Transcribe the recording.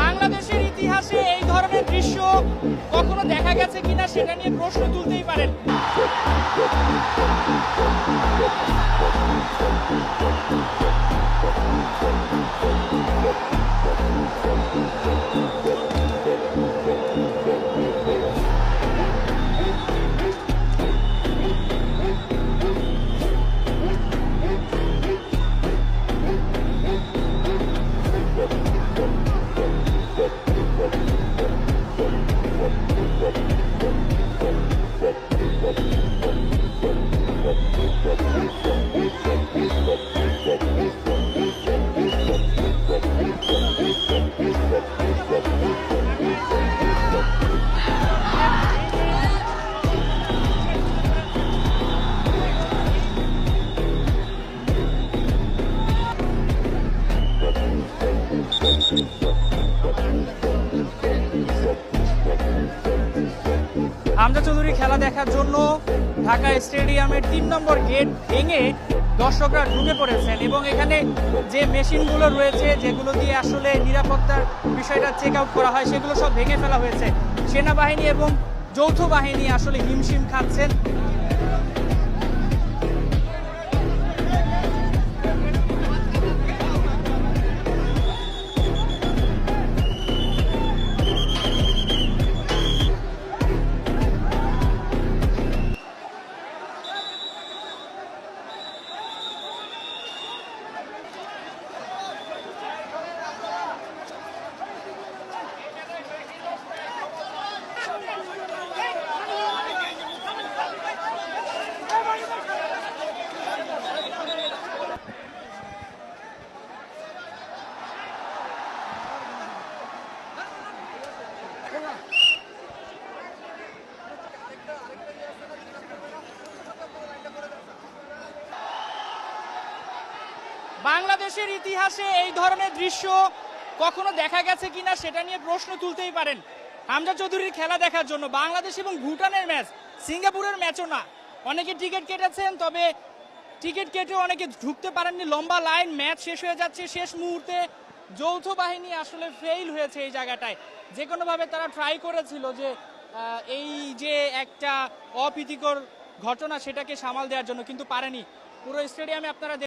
বাংলাদেশের ইতিহাসে এই ধরনের দৃশ্য কখনো দেখা গেছে কিনা সেটা নিয়ে প্রশ্ন তুলতেই পারেন। হামজা চৌধুরী খেলা দেখার জন্য ঢাকা স্টেডিয়ামের তিন নম্বর গেট ভেঙে দর্শকরা ঢুকে পড়েছেন এবং এখানে যে মেশিনগুলো রয়েছে, যেগুলো দিয়ে আসলে নিরাপত্তার বিষয়টা চেক আউট করা হয়, সেগুলো সব ভেঙে ফেলা হয়েছে। সেনাবাহিনী এবং যৌথ বাহিনী আসলে হিমশিম খাচ্ছেন। বাংলাদেশের ইতিহাসে এই ধরনের দৃশ্য কখনো দেখা গেছে কিনা সেটা নিয়ে প্রশ্ন তুলতেই পারেন। হামজা চৌধুরীর খেলা দেখার জন্য বাংলাদেশ এবং ভুটানের ম্যাচ, সিঙ্গাপুরের ম্যাচও না। অনেকে টিকিট কেটেছেন, তবে টিকিট কেটেও অনেকে ঢুকতে পারেননি। লম্বা লাইন, ম্যাচ শেষ হয়ে যাচ্ছে, শেষ মুহূর্তে যৌথ বাহিনী আসলে ফেইল হয়েছে এই জায়গাটায়। যে কোনোভাবে তারা ট্রাই করেছিল যে এই যে একটা অপ্রীতিকর ঘটনা সেটাকে সামাল দেওয়ার জন্য, কিন্তু পারেনি। পুরো স্টেডিয়ামে আপনারা